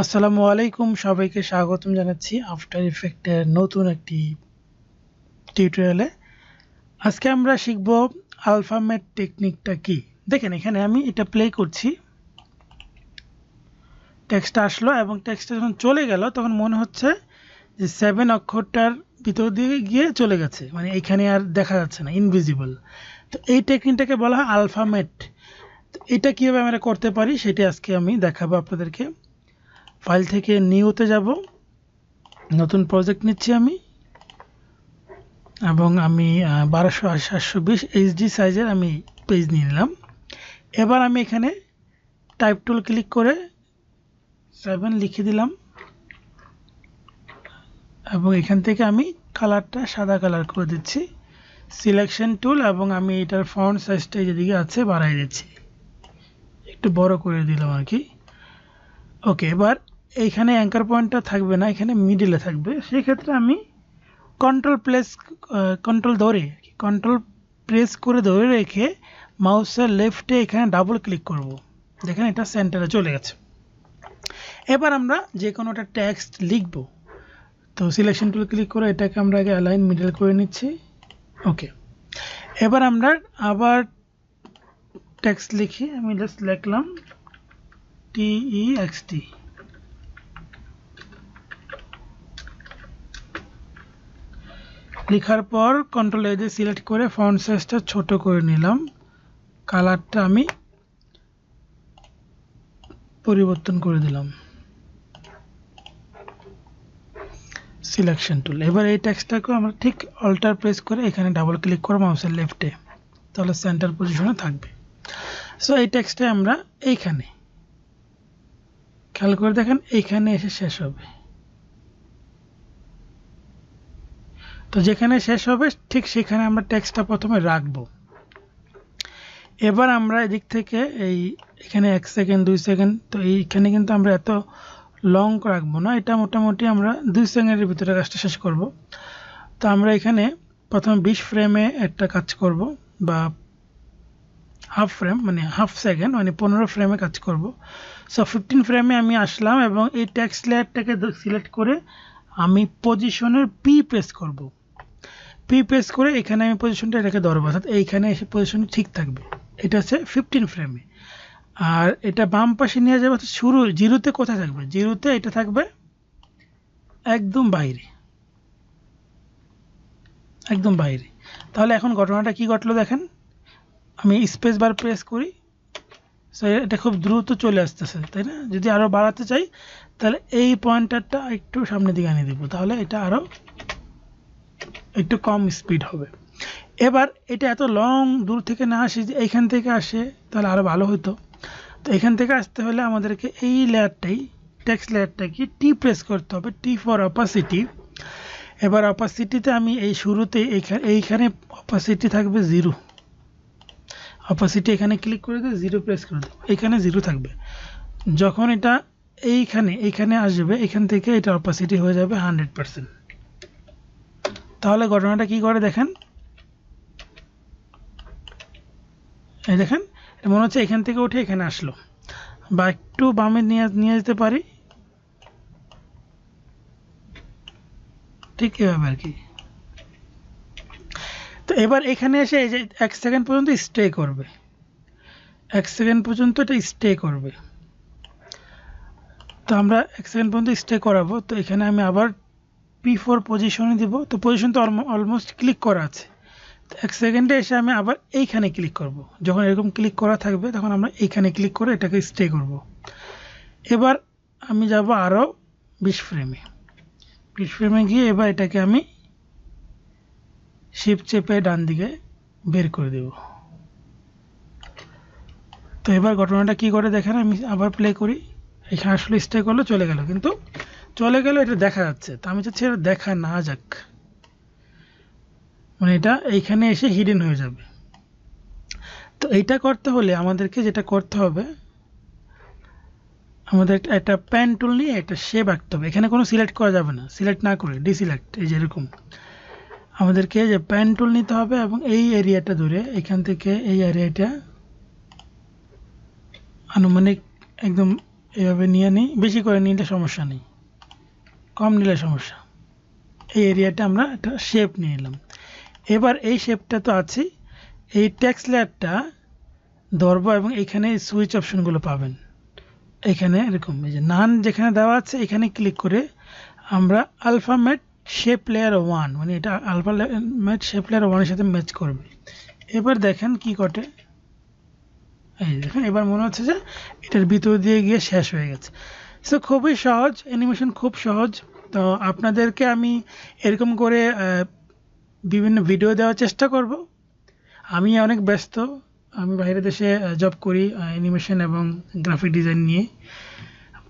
আসসালামু আলাইকুম, সবাইকে স্বাগতম জানাচ্ছি আফটার ইফেক্টের নতুন একটি টিউটোরিয়ালে আজকে আমরা শিখব আলফামেট টেকনিকটা কি। দেখেন, এখানে আমি এটা প্লে করছি। টেক্সটটা আসলো এবং টেক্সটটা যখন চলে গেল, তখন মনে হচ্ছে যে সেভেন অক্ষরটার ভিতর দিয়ে গিয়ে চলে গেছে। মানে এখানে আর দেখা যাচ্ছে না ইনভিজিবল তো এই টেকনিকটাকে বলা হয় আলফামেট। এটা কীভাবে আমরা করতে পারি, সেটা আজকে আমি দেখাবো আপনাদেরকে। ফাইল থেকে নিউতে যাব। নতুন প্রজেক্ট নিচ্ছি আমি। এবং আমি বারোশো সাতশো বিশ এইচডি সাইজের আমি পেজ নিয়ে নিলাম। এবার আমি এখানে টাইপ টুল ক্লিক করে সেভেন লিখে দিলাম। এবং এখান থেকে আমি কালারটা সাদা কালার করে দিচ্ছি। সিলেকশন টুল এবং আমি এটার ফন্ট সাইজটা যেদিকে আছে, বাড়াই দিচ্ছি। একটু বড় করে দিলাম আর কি। ওকে এবার এইখানে অ্যাঙ্কার পয়েন্টটা থাকবে না, এখানে মিডিলে থাকবে। সেই ক্ষেত্রে আমি কন্ট্রোল প্লেস কন্ট্রোল ধরে কন্ট্রোল প্রেস করে ধরে রেখে মাউসের লেফটে এখানে ডাবল ক্লিক করব। দেখেন এটা সেন্টারে চলে গেছে। এবার আমরা যে কোনো একটা টেক্সট লিখব। তো সিলেকশন টুল ক্লিক করে এটাকে আমরা আগে অ্যালাইন মিডল করে নিচ্ছি। ওকে এবার আমরা আবার টেক্সট লিখি, আমি জাস্ট লিখলাম টিই এক্স টি লেখার পর কন্ট্রোল এ সিলেক্ট করে ফন্ট সাইজটা ছোট করে নিলাম। কালারটা আমি পরিবর্তন করে দিলাম। সিলেকশন টুল এবার এই টেক্সটটাকে আমরা ঠিক অল্টার প্রেস করে এখানে ডাবল ক্লিক করে মাউসের লেফটে তাহলে সেন্টার পজিশনে থাকবে। সো এই টেক্সটটা আমরা এইখানে। খেয়াল করে দেখেন, এইখানে এসে শেষ হবে। তো যেখানে শেষ হবে, ঠিক সেখানে আমরা টেক্সটটা প্রথমে রাখব। এবার আমরা এদিক থেকে এই, এখানে এক সেকেন্ড দুই সেকেন্ড তো এইখানে কিন্তু আমরা এত লং রাখব না। এটা মোটামুটি আমরা দুই সেকেন্ডের ভিতরে কাজটা শেষ করব। তো আমরা এখানে প্রথম বিশ ফ্রেমে একটা কাজ করব, বা হাফ ফ্রেম মানে হাফ সেকেন্ড মানে পনেরো ফ্রেমে কাজ করব। সো ফিফটিন ফ্রেমে আমি আসলাম এবং এই ট্যাক্স লেয়ারটাকে সিলেক্ট করে আমি পজিশনের পি প্রেস করব। পি প্রেস করে এখানে আমি পজিশনটা এটাকে ধরবো অর্থাৎ এইখানে এসে পজিশন ঠিক থাকবে। এটা হচ্ছে ফিফটিন ফ্রেমে আর এটা বাম পাশে নিয়ে যাবে, অর্থাৎ শুরু, জিরোতে কোথায় থাকবে? জিরোতে এটা থাকবে একদম বাইরে। একদম বাইরে। তাহলে এখন ঘটনাটা কি ঘটলো দেখেন? আমি স্পেস বার প্রেস করি। এটা খুব দ্রুত চলে আসতেছে, তাই না? যদি আরও বাড়াতে চাই, তাহলে এই পয়েন্টারটা একটু সামনের দিকে আনিয়ে দেবো, তাহলে এটা আরও একটু কম স্পিড হবে। এবার এটা এত লং দূর থেকে না আসে যে এইখান থেকে আসে, তাহলে আরও ভালো হতো। তো এখান থেকে আসতে হলে আমাদেরকে এই লেয়ারটাই টেক্সট লেয়ারটাকে টি প্রেস করতে হবে টি ফর অপাসিটি এবার অপাসিটিতে আমি এই শুরুতে এইখানে অপাসিটি থাকবে জিরো অপাসিটি এখানে ক্লিক করে দিয়ে জিরো প্রেস করে দেবো। এখানে জিরো থাকবে। যখন এটা এইখানে এইখানে আসবে, এখান থেকে এটা অপাসিটি হয়ে যাবে হান্ড্রেড পারসেন্ট তাহলে ঘটনাটা কি করে দেখেন? এই দেখেন, মনে হচ্ছে এখান থেকে উঠে এখানে আসলো। বা একটু বামে নিয়ে নিয়ে যেতে পারি। ঠিক এভাবে আর কি। তো এবার এখানে এসে এই যে এক সেকেন্ড পর্যন্ত স্টে করবে। এক সেকেন্ড পর্যন্ত এটা স্টে করবে। তো আমরা এক সেকেন্ড পর্যন্ত স্টে করাবো। তো এখানে আমি আবার পি ফোর পজিশনে দিব। তো পজিশন তো অলমোস্ট ক্লিক করা আছে। তো এক সেকেন্ডে এসে আমি আবার এইখানে ক্লিক করব। যখন এরকম ক্লিক করা থাকবে, তখন আমরা এইখানে ক্লিক করে এটাকে স্টে করব। এবার আমি যাব আরও বিশ ফ্রেমে বিশ ফ্রেমে গিয়ে এবার এটাকে আমি শিপ চেপে ডান দিকে বের করে দেব। তো এবার ঘটনাটা কি করে দেখেন, আমি আবার প্লে করি। এখানে আসলে স্টে করল, চলে গেল। কিন্তু চলে গেল, এটা দেখা যাচ্ছে। তো আমি চাচ্ছি এটা দেখা না যাক। মানে এটা এইখানে এসে হিডেন হয়ে যাবে। তো এইটা করতে হলে আমাদেরকে যেটা করতে হবে, আমাদের একটা প্যান টুল নিয়ে একটা শেপ আঁকতে হবে। এখানে কোনো সিলেক্ট করা যাবে না। সিলেক্ট না করে ডিসিলেক্ট এই যেরকম আমাদেরকে যে প্যান টুল নিতে হবে এবং এই এরিয়াটা ধরে এখান থেকে এই এরিয়াটা আনুমানিক একদম এভাবে নিয়ে নিই। বেশি করে নিলে সমস্যা নেই। কম নিলে সমস্যা। এই এরিয়াটা আমরা একটা শেপ নিয়ে নিলাম। এবার এই শেপটা তো আছেই এই ট্যাক্স লেয়ারটা ধরবো এবং এখানে সুইচ অপশনগুলো পাবেন। এখানে এরকম, এই যে নান যেখানে দেওয়া আছে, এখানে ক্লিক করে আমরা আলফামেট শেপ প্লেয়ার ওয়ান মানে এটা আলফা ম্যাচ শেপ প্লেয়ার ওয়ানের সাথে ম্যাচ করবে। এবার দেখেন কি ঘটে। এই দেখেন, এবার মনে হচ্ছে যে এটার ভিতর দিয়ে গিয়ে শেষ হয়ে গেছে। সো খুবই সহজ অ্যানিমেশন খুব সহজ। তো আপনাদেরকে আমি এরকম করে বিভিন্ন ভিডিও দেওয়ার চেষ্টা করব। আমি অনেক ব্যস্ত। আমি বাইরে দেশে জব করি অ্যানিমেশন এবং গ্রাফিক ডিজাইন নিয়ে।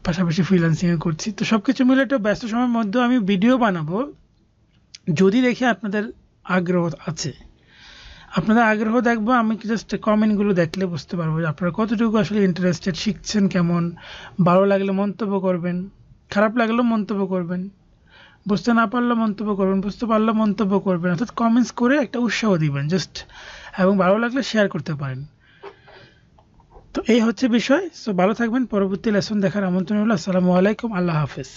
পাশাপাশি ফ্রিল্যান্সিংও করছি। তো সব কিছু মিলে একটা ব্যস্ত সময়ের মধ্যে আমি ভিডিও বানাবো। যদি দেখি আপনাদের আগ্রহ আছে। আপনাদের আগ্রহ দেখব, আমি জাস্ট কমেন্টগুলো দেখলে বুঝতে পারব যে আপনারা কতটুকু আসলে ইন্টারেস্টেড শিখছেন কেমন, ভালো লাগলে মন্তব্য করবেন, খারাপ লাগলেও মন্তব্য করবেন, বুঝতে না পারলেও মন্তব্য করবেন, বুঝতে পারলেও মন্তব্য করবেন, অর্থাৎ কমেন্টস করে একটা উৎসাহ দিবেন জাস্ট এবং ভালো লাগলে শেয়ার করতে পারেন। তো এই হচ্ছে বিষয়। সো ভালো থাকবেন। পরবর্তী লেসন দেখার আমন্ত্রণ হলো আসসালামু আলাইকুম। আল্লাহ হাফেজ।